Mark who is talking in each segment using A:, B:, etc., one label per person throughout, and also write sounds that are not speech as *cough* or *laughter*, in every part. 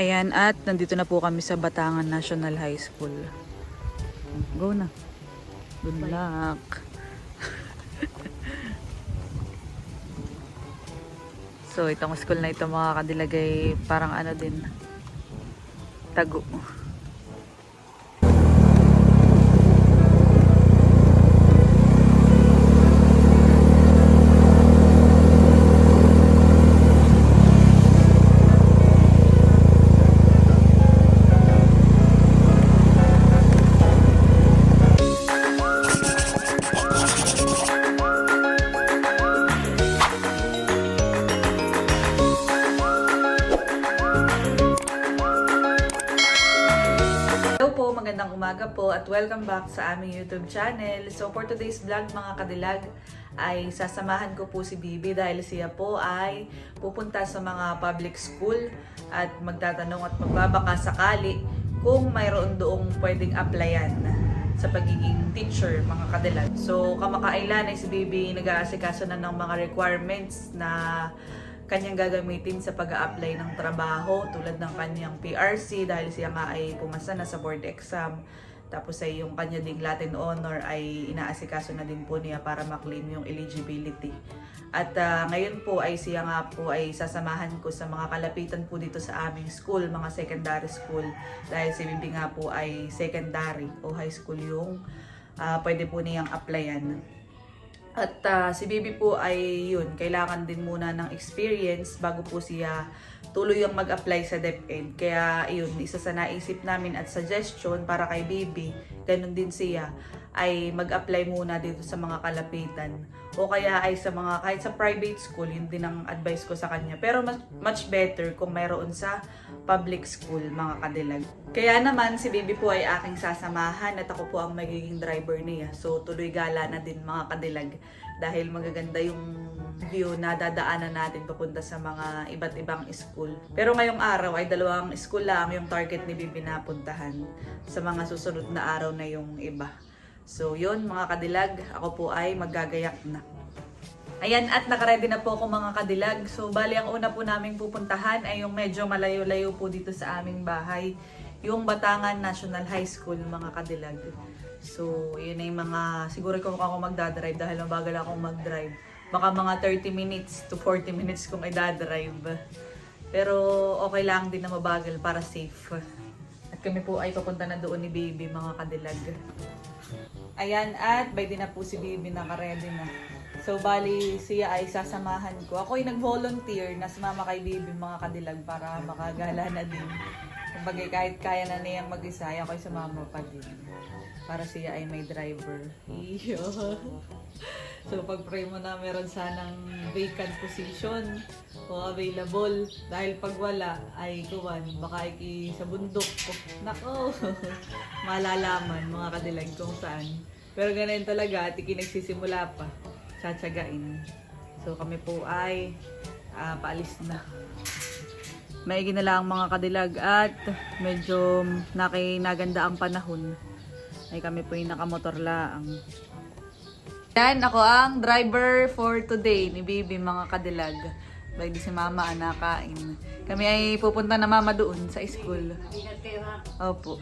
A: Ayan, at nandito na po kami sa Batangan National High School. Go na. Good luck. so, itong school na ito mga kadilagay, parang ano din, tago. Hello magandang umaga po at welcome back sa aming YouTube channel. So for today's vlog mga kadilag ay sasamahan ko po si Bibi dahil siya po ay pupunta sa mga public school at magtatanong at magbabaka sakali kung mayroon doong pwedeng applyan sa pagiging teacher mga kadilag. So kamakailan ay si Bibi nag-aasikaso na ng mga requirements na kanyang gagamitin sa pag apply ng trabaho tulad ng kanyang PRC dahil siya nga ay pumasa na sa board exam. Tapos ay yung kanya ding Latin Honor ay inaasikaso na din po niya para maklaim yung eligibility. At ah, ngayon po ay siya nga po ay sasamahan ko sa mga kalapitan po dito sa aming school, mga secondary school. Dahil si Bibi nga po ay secondary o high school yung ah, pwede po niyang applyan. At ah, si Bibi po ay yun, kailangan din muna ng experience bago po siya tuloy ang mag-apply sa DepEd. Kaya yun, isa sa naisip namin at suggestion para kay Bibi, ganun din siya, ay mag-apply muna dito sa mga kalapitan. O kaya ay sa mga, kahit sa private school, yun din ang advice ko sa kanya. Pero mas, much better kung mayroon sa public school, mga kadilag. Kaya naman, si Bibi po ay aking sasamahan at ako po ang magiging driver niya. So, tuloy gala na din mga kadilag dahil magaganda yung view na dadaanan natin papunta sa mga iba't ibang school. Pero ngayong araw ay dalawang school lang yung target ni Bibi na puntahan. Sa mga susunod na araw na yung iba. So, yun mga kadilag, ako po ay maggagayak na. Ayan, at nakaredy na po ako mga kadilag. So, bali ang una po naming pupuntahan ay yung medyo malayo-layo po dito sa aming bahay. Yung Batangan National High School, mga kadilag. So, yun ay mga, siguro kung ako magdadrive dahil mabagal akong mag-drive. Baka mga 30 minutes to 40 minutes kung idadrive. Pero okay lang din na mabagal para safe. At kami po ay papunta na doon ni Baby, mga kadilag. Ayan, at by din na po si Baby nakaredy na. So, bali, siya ay sasamahan ko. Ako ay nag-volunteer na sumama kay Baby mga kadilag para makagala na din. Kumbaga, kahit kaya na niyang mag-isa, ako ay sumama pa din. Para siya ay may driver. Iyo. So, pag-pray mo na meron sanang vacant position o available. Dahil pag wala, ay kuwan, baka iki sa bundok. Nako! *laughs* Malalaman mga kadilag kung saan. Pero ganun talaga, at iki nagsisimula pa. Tsatsagain. So, kami po ay ah, paalis na. Maigi na lang mga kadilag at medyo nakinaganda ang panahon. Ay kami po yung nakamotor laang. Yan, ako ang driver for today ni Bibi mga kadilag. By di si mama ang nakain. Kami ay pupunta na mama doon sa school. Opo.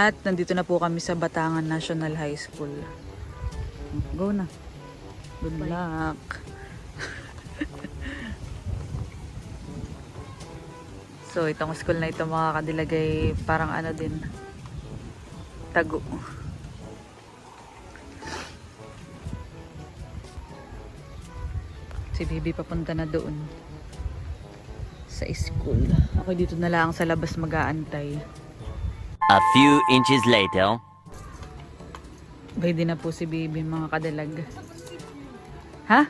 A: At nandito na po kami sa Batangan National High School. Go na. Good luck. so, itong school na ito mga kadilagay parang ano din. Tago. Si Bibi papunta na doon sa school. Ako dito na lang sa labas mag-aantay.
B: A few inches later.
A: Ready na po si Bibi mga kadalag. Ha?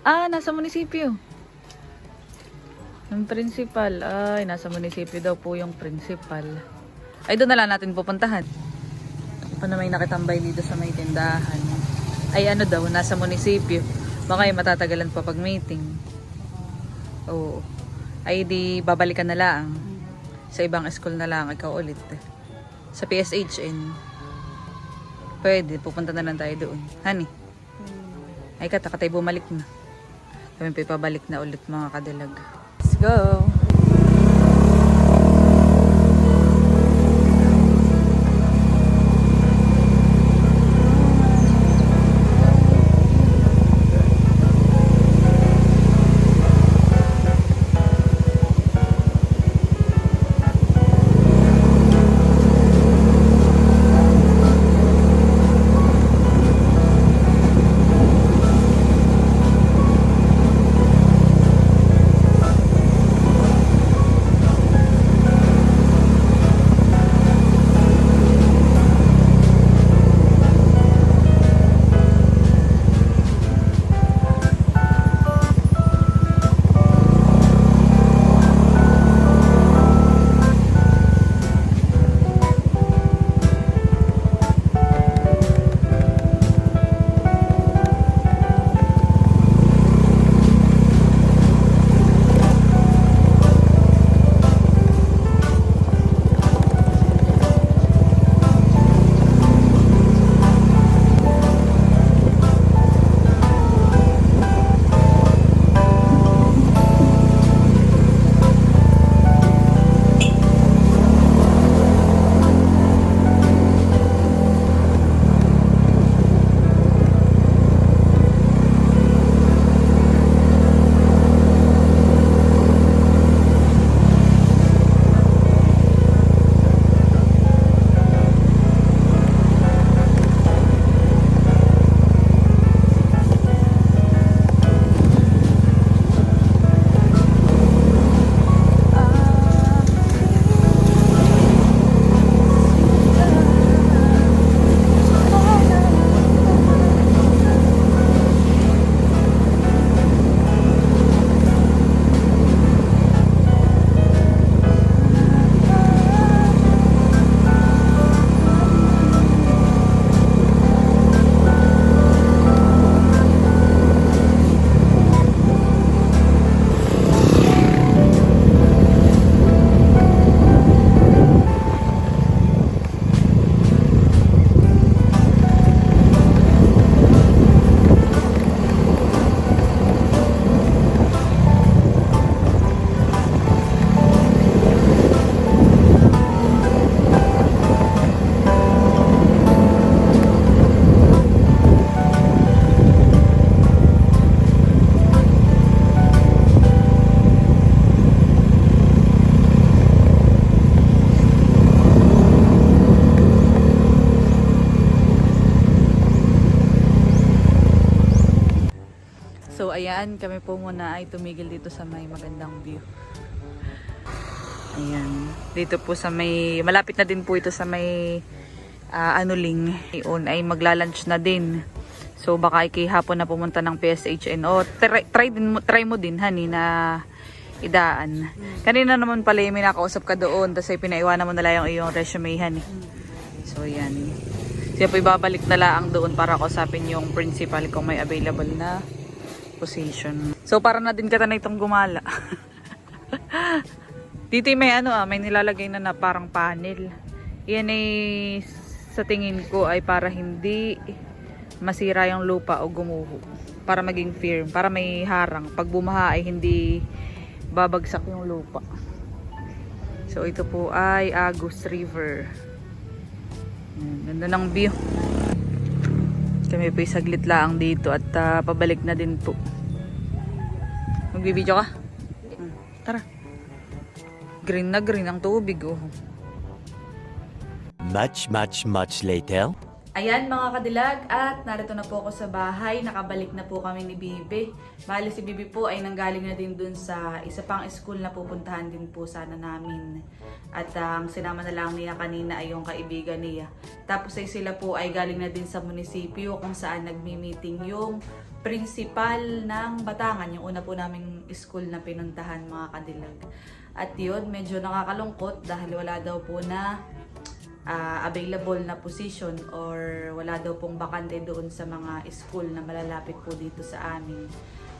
A: Ah, nasa munisipyo. Yung principal. Ay, nasa munisipyo daw po yung principal. Ay, doon na lang natin pupuntahan. Ano may nakitambay dito sa may tindahan. Ay, ano daw, nasa munisipyo. Baka ay matatagalan pa pag meeting. Oo. Ay, di babalikan na lang. Sa ibang school na lang, ikaw ulit. Sa PSHN. Pwede, pupunta na lang tayo doon. Honey. Ay, kata tayo bumalik na. Kami pa pabalik na ulit mga kadilag. Let's go! So, ayan, kami po muna ay tumigil dito sa may magandang view. Ayan. Dito po sa may, malapit na din po ito sa may ah, anuling. Yun, ay magla-lunch na din. So, baka ay hapon na pumunta ng PSHN. O, try, try, din, try mo din, honey, na idaan. Kanina naman pala yung may nakausap ka doon, tapos ay pinaiwanan mo na lang yung iyong resume, honey. So, yan. Siya po ibabalik na lang doon para kausapin yung principal kung may available na position. So, para na din ka na itong gumala. *laughs* Dito may ano ah, may nilalagay na na parang panel. Yan ay sa tingin ko ay para hindi masira yung lupa o gumuho. Para maging firm, para may harang. Pag bumaha ay hindi babagsak yung lupa. So ito po ay Agus River. Ganda ng view. Kami po saglit lang dito at ah, pabalik na din po. Magbibideo ka? Hmm, Tara. Green na green ang tubig oh.
B: Much, much, much later.
A: Ayan mga kadilag at narito na po ako sa bahay. Nakabalik na po kami ni Bibi. Bali si Bibi po ay nanggaling na din dun sa isa pang school na pupuntahan din po sana namin. At ang sinama na lang niya kanina ay yung kaibigan niya. Tapos ay sila po ay galing na din sa munisipyo kung saan nagmi-meeting yung principal ng Batangan. Yung una po naming school na pinuntahan mga kadilag. At yun, medyo nakakalungkot dahil wala daw po na ah, available na position or wala daw pong bakante doon sa mga school na malalapit po dito sa amin.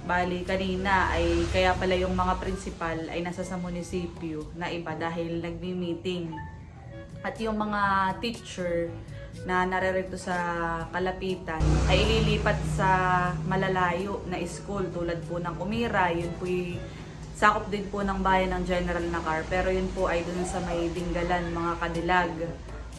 A: Bali, kanina ay kaya pala yung mga principal ay nasa sa munisipyo na iba dahil nagmi-meeting. At yung mga teacher na narerito sa kalapitan ay ililipat sa malalayo na school tulad po ng Umira, yun po sakop din po ng bayan ng General Nakar pero yun po ay dun sa may Dinggalan, mga Kadilag.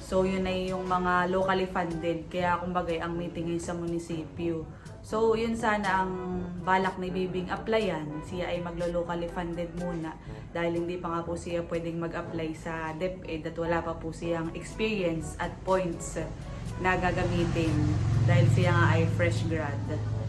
A: So yun ay yung mga locally funded kaya kumbaga ang meeting ay sa munisipyo. So yun sana ang balak ni Bibing applyan. Siya ay maglo-locally funded muna dahil hindi pa nga po siya pwedeng mag-apply sa DepEd at wala pa po siyang experience at points na gagamitin dahil siya nga ay fresh grad.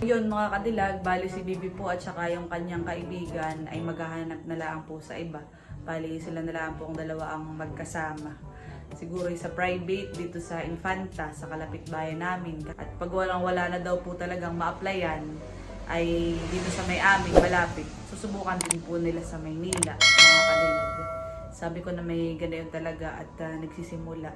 A: Yun mga kadilag, bali si Bibi po at saka yung kanyang kaibigan ay maghahanap na lang po sa iba. Bali sila na lang po ang dalawa ang magkasama. Siguro sa private dito sa Infanta, sa kalapit bayan namin. At pag walang wala na daw po talagang ma-applyan, ay dito sa may amin, malapit. Susubukan din po nila sa Maynila, mga kadilag. Sabi ko na may ganayon talaga at ah, nagsisimula.